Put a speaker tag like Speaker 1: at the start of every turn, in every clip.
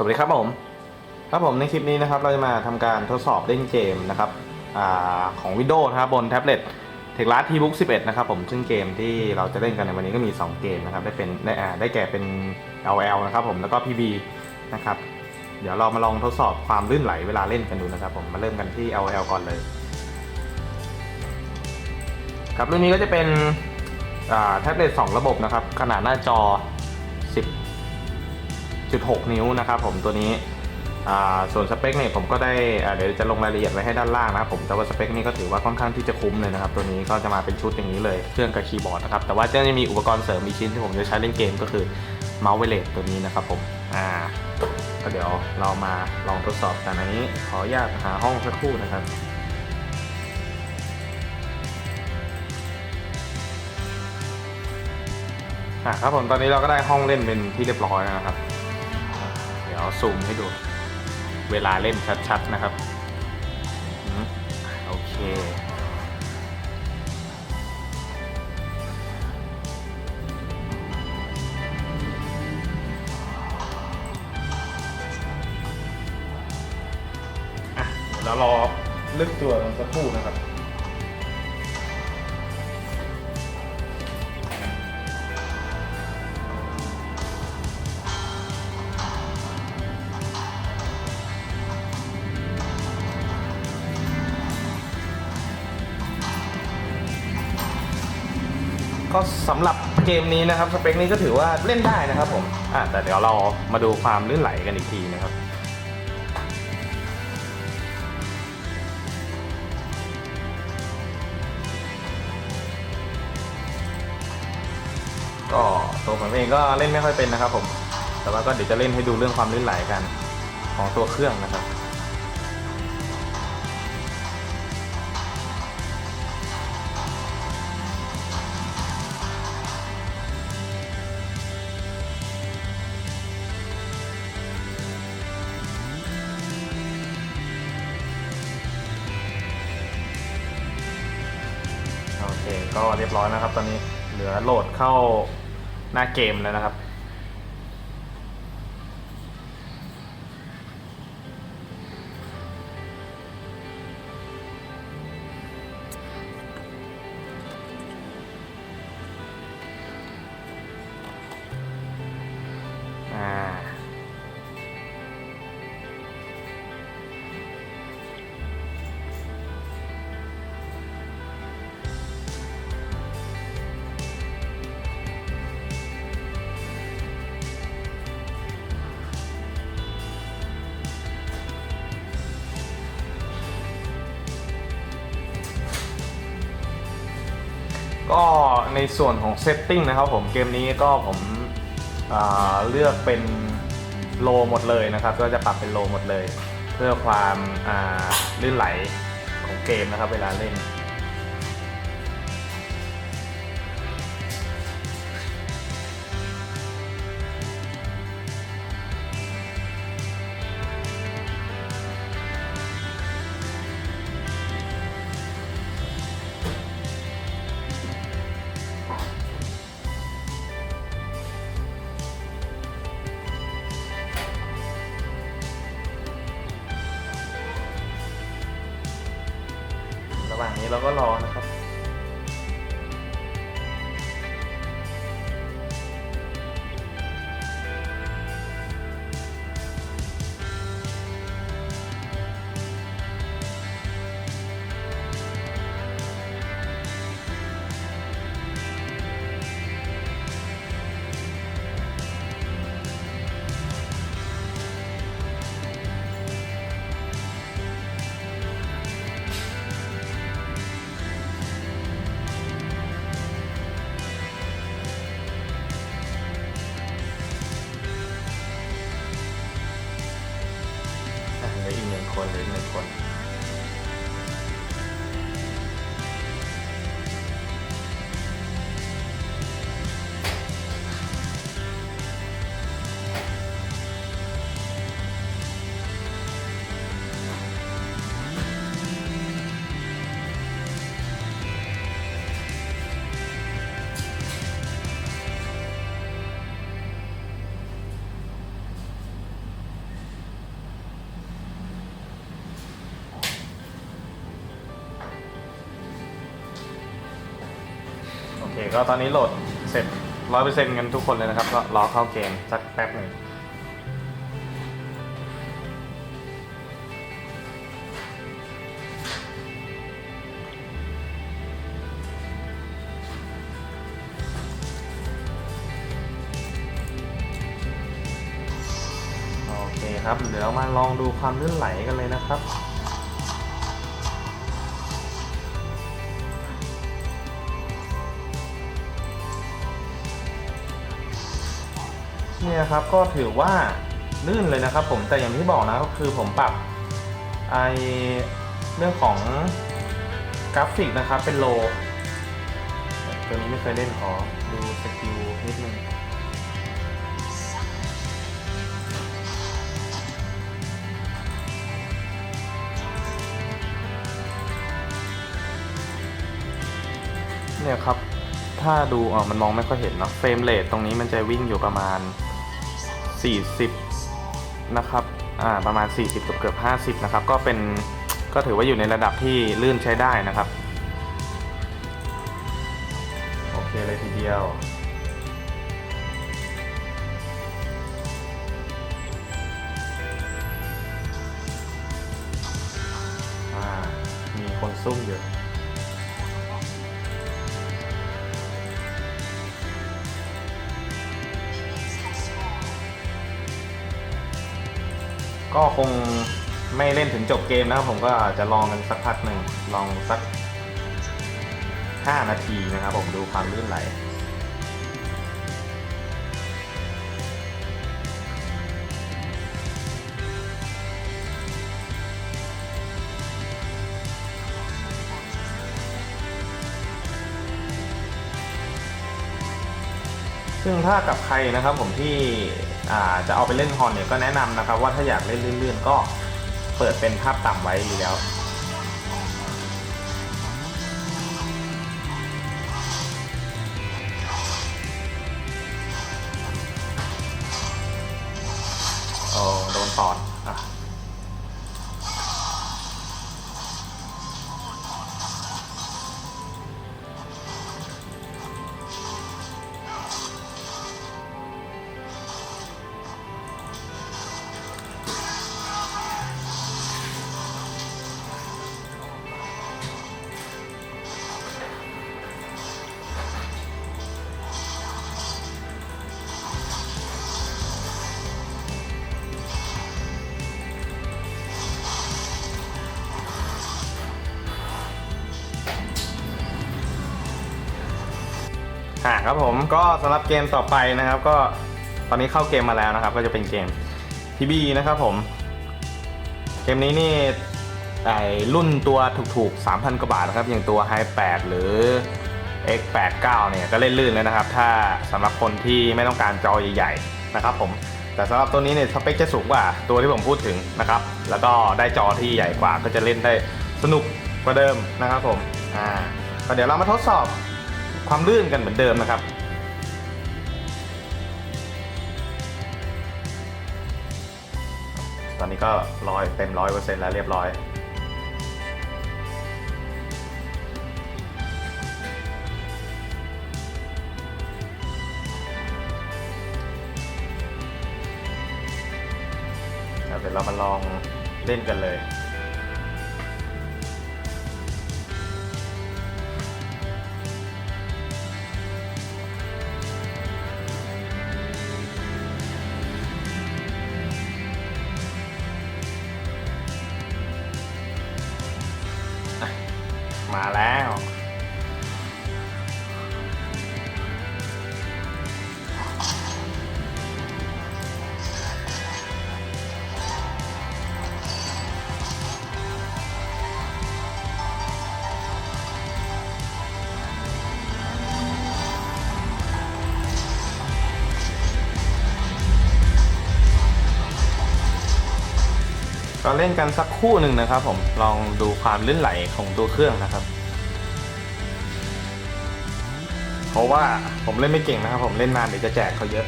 Speaker 1: สวัสดีครับผม ครับผมในคลิปนี้นะครับเราจะมาทำการทดสอบเล่นเกมนะครับอของ Windows นะครับบนแท็บเล็ต t e c h l a s T-Book 11นะครับผมซึ่งเกมที่เราจะเล่นกันในวันนี้ก็มี 2 เกมนะครับได้เป็นได้ได้แก่เป็น LL นะครับผมแล้วก็ PB นะครับเดี๋ยวเรามาลองทดสอบความลื่นไหลเวลาเล่นกันดูนะครับผมมาเริ่มกันที่ LL ก่อนเลย ครับรุ่นนี้ก็จะเป็นแท็บเล็ต2 ระบบนะครับขนาดหน้าจอ 10จุด6นิ้วนะครับผมตัวนี้ส่วนสเปคเนี่ยผมก็ได้เดี๋ยวจะลงรายละเอียดไว้ให้ด้านล่างนะครับผมแต่ว่าสเปคนี่ก็ถือว่าค่อนข้างที่จะคุ้มเลยนะครับตัวนี้ก็จะมาเป็นชุดอย่างนี้เลยเครื่องกับคีย์บอร์ดนะครับแต่ว่าจะมีอุปกรณ์เสริมอีกชิ้นที่ผมจะใช้เล่นเกมก็คือเมาส์ไวเลสตัวนี้นะครับผมอ่าก็เดี๋ยวเรามาลองทดสอบกันอันนี้ ขออนุญาตหาห้องสักครู่นะครับอะครับผมตอนนี้เราก็ได้ห้องเล่นเป็นที่เรียบร้อยแล้วนะครับ ยวซูมให้ดู เวลาเล่นชัดๆนะครับโอเค อะเดี๋ยวเรารอลึกตัวกันสักครู่นะครับ ก็สำหรับเกมนี้นะครับสเปคนี้ก็ถือว่าเล่นได้นะครับผมอะแต่เดี๋ยวเรามาดูความลื่นไหลกันอีกทีนะครับก็ตัวผมเองก็เล่นไม่ค่อยเป็นนะครับผม แต่ว่าก็เดี๋ยวจะเล่นให้ดูเรื่องความลื่นไหลกันของตัวเครื่องนะครับ ก็เรียบร้อยนะครับ ตอนนี้เหลือโหลดเข้าหน้าเกมแล้วนะครับ ก็ในส่วนของเซตติ้งนะครับผมเกมนี้ก็ผมเลือกเป็นโลหมดเลยนะครับ ก็จะปรับเป็นโลหมดเลย เพื่อความลื่นไหลของเกมนะครับ เวลาเล่น ระหว่างนี้เราก็รอนะครับ ก็ตอนนี้โหลดเสร็จร้อยเปอร์เซ็นต์กันทุกคนเลยนะครับ ก็รอเข้าเกมสักแป๊บหนึ่งโอเคครับ เดี๋ยวเรามาลองดูความลื่นไหลกันเลยนะครับ เนี่ยครับก็ถือว่าลื่นเลยนะครับ ผมแต่อย่างที่บอกนะก็คือผมปรับไอเรื่องของกราฟิกนะครับเป็นโลตัวนี้ไม่เคยเล่นขอดูสกิลนิดนึงเนี่ยครับ ถ้าดูอ๋อมันมองไม่ค่อยเห็นเนาะเฟรมเรทตรงนี้มันจะวิ่งอยู่ประมาณ 40 นะครับ อ่า ประมาณ 40เกือบเกือบ50 นะครับ ก็เป็น ก็ถือว่าอยู่ในระดับที่ลื่นใช้ได้นะครับ โอเคเลยทีเดียวอ่ามีคนซุ่มอยู่ ก็คงไม่เล่นถึงจบเกมนะครับผมก็อาจจะลองกันสักพักหนึ่งลองสัก 5 นาทีนะครับผมดูความลื่นไหล ซึ่งถ้ากับใครนะครับผมที่จะเอาไปเล่นฮอนเนี่ยก็แนะนำนะครับ ว่าถ้าอยากเล่นเลื่อนๆก็เปิดเป็นภาพต่ำไว้อยู่แล้วโอ้โดนตอน ครับผมก็สำหรับเกมต่อไปนะครับ ก็ตอนนี้เข้าเกมมาแล้วนะครับ ก็จะเป็นเกม PB นะครับผม เกมนี้นี่ไอรุ่นตัวถูกๆ 3,000 กว่าบาทนะครับ อย่างตัว h i 8หรือ X89 เนี่ยก็เล่นลื่นเลยนะครับ ถ้าสำหรับคนที่ไม่ต้องการจอใหญ่ๆนะครับผมแต่สำหรับตัวนี้เนี่ยสเปคจะสูงกว่าตัวที่ผมพูดถึงนะครับ แล้วก็ได้จอที่ใหญ่กว่าก็จะเล่นได้สนุกกว่าเดิมนะครับผมอ่าก็เดี๋ยวเรามาทดสอบ ความลื่นกันเหมือนเดิมนะครับ ตอนนี้ก็ร้อยเต็มร้อยเปอร์เซ็นต์แล้วเรียบร้อย เดี๋ยวเรามาลองเล่นกันเลย ก็เล่นกันสักคู่หนึ่งนะครับผมลองดูความลื่นไหลของตัวเครื่องนะครับ เพราะว่าผมเล่นไม่เก่งนะครับ ผมเล่นนานเดี๋ยวจะแจกเขาเยอะ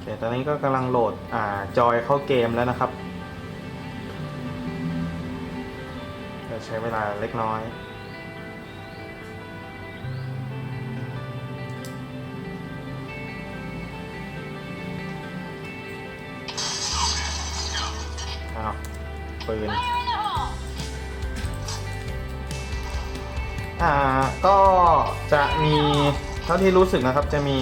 Speaker 1: เคตอนนี้ก็กำลังโหลดอ่าจอยเข้าเกมแล้วนะครับ ใช้เวลาเล็กน้อยอ้าปืน อ่า ก็จะมี เท่าที่รู้สึกนะครับจะมี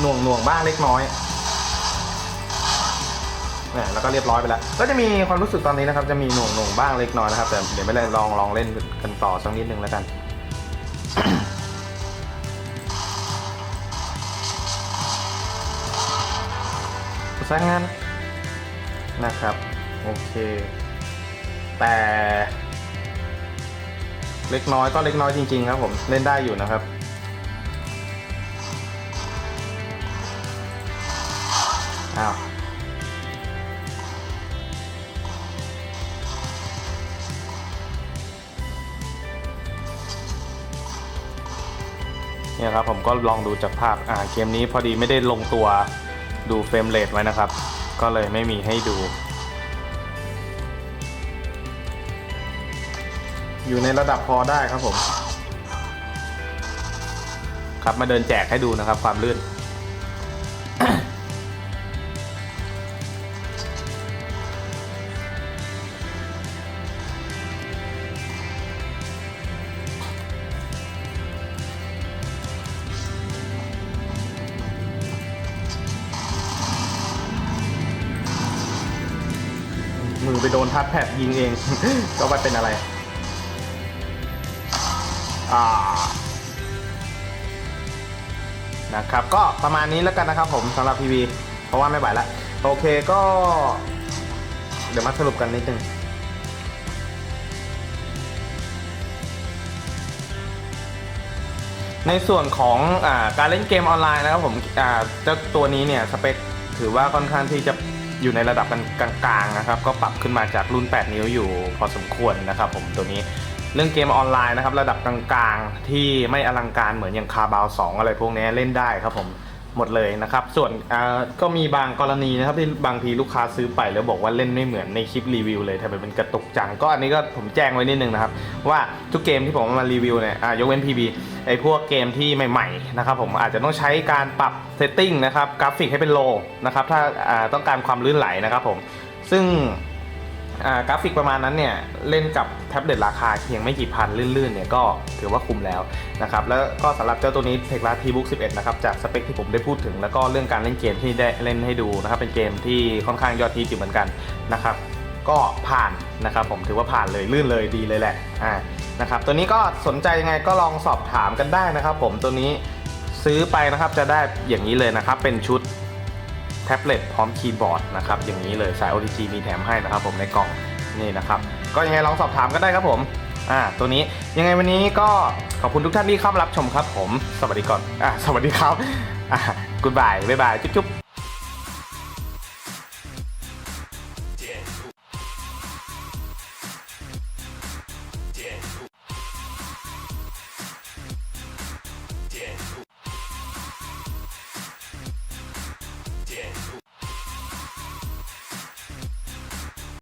Speaker 1: หน่วงหน่วงบ้างเล็กน้อย เนี่ยแล้วก็เรียบร้อยไปแล้ว ก็จะมีความรู้สึกตอนนี้นะครับ จะมีหน่วงหน่วงบ้างเล็กน้อยนะครับ แต่เดี๋ยวไม่เลยลองลองเล่นกันต่อสักนิดนึงแล้วกันสร้างงานนะครับ โอเค แต่เล็กน้อยก็เล็กน้อยจริง ๆ ครับผม เล่นได้อยู่นะครับ เนี่ยครับผมก็ลองดูจากภาพอ่าเกมนี้พอดีไม่ได้ลงตัวดูเฟรมเรทไว้นะครับ ก็เลยไม่มีให้ดู อยู่ในระดับพอได้ครับผม ครับมาเดินแจกให้ดูนะครับความลื่น โดนทัดแพดยิงเอง ก็ว่าเป็นอะไรอ่านะครับ ก็ประมาณนี้แล้วกันนะครับผมสำหรับ PV เพราะว่าไม่ไหวละโอเคก็ เดี๋ยวมาสรุปกันนิดนึงในส่วนของอการเล่นเกมออนไลน์นะครับผมเจ้าตัวนี้เนี่ยสเปคถือว่าค่อนข้างที่จะ อยู่ในระดับกลางๆนะครับ ก็ปรับขึ้นมาจากรุ่น 8 นิ้วอยู่พอสมควรนะครับผมตัวนี้เรื่องเกมออนไลน์นะครับระดับกลางๆ ที่ไม่อลังการเหมือนอย่างคาบาว2อะไรพวกนี้เล่นได้ครับผม หมดเลยนะครับ ส่วนก็มีบางกรณีนะครับที่บางทีลูกค้าซื้อไปแล้วบอกว่าเล่นไม่เหมือนในคลิปรีวิวเลยทำไมเป็นกระตุกจังก็อันนี้ก็ผมแจ้งไว้นิดนึงนะครับ ว่าทุกเกมที่ผมมารีวิวเนี่ยยกเว้น PB ไอ้พวกเกมที่ใหม่ๆนะครับผมอาจจะต้องใช้การปรับเซตติ้งนะครับกราฟิกให้เป็นโลนะครับถ้าต้องการความลื่นไหลนะครับผมซึ่ง กราฟิกประมาณนั้นเนี่ยเล่นกับแท็บเล็ตราคาเพียงไม่กี่พันลื่นๆเนี่ยก็ถือว่าคุ้มแล้วนะครับแล้วก็สำหรับเจ้าตัวนี้เทคลาทีบุ๊ก11นะครับจากสเปคที่ผมได้พูดถึง แล้วก็เรื่องการเล่นเกมที่ได้เล่นให้ดูนะครับเป็นเกมที่ค่อนข้างยอดฮิตอยู่เหมือนกันนะครับก็ผ่านนะครับผมถือว่าผ่านเลยลื่นเลยดีเลยแหละอ่านะครับตัวนี้ก็สนใจยังไงก็ลองสอบถามกันได้นะครับ ผมตัวนี้ซื้อไปนะครับจะได้อย่างนี้เลยนะครับเป็นชุด แท็บเล็ตพร้อมคีย์บอร์ดนะครับอย่างนี้เลยสาย OTG มีแถมให้นะครับผมในกล่องนี่นะครับก็ยังไงลองสอบถามก็ได้ครับผมอ่าตัวนี้ยังไงวันนี้ก็ขอบคุณทุกท่านที่เข้ามารับชมครับผม สวัสดีก่อนอ่าสวัสดีครับอ่ากูดบายบ๊ายบายจุ๊บ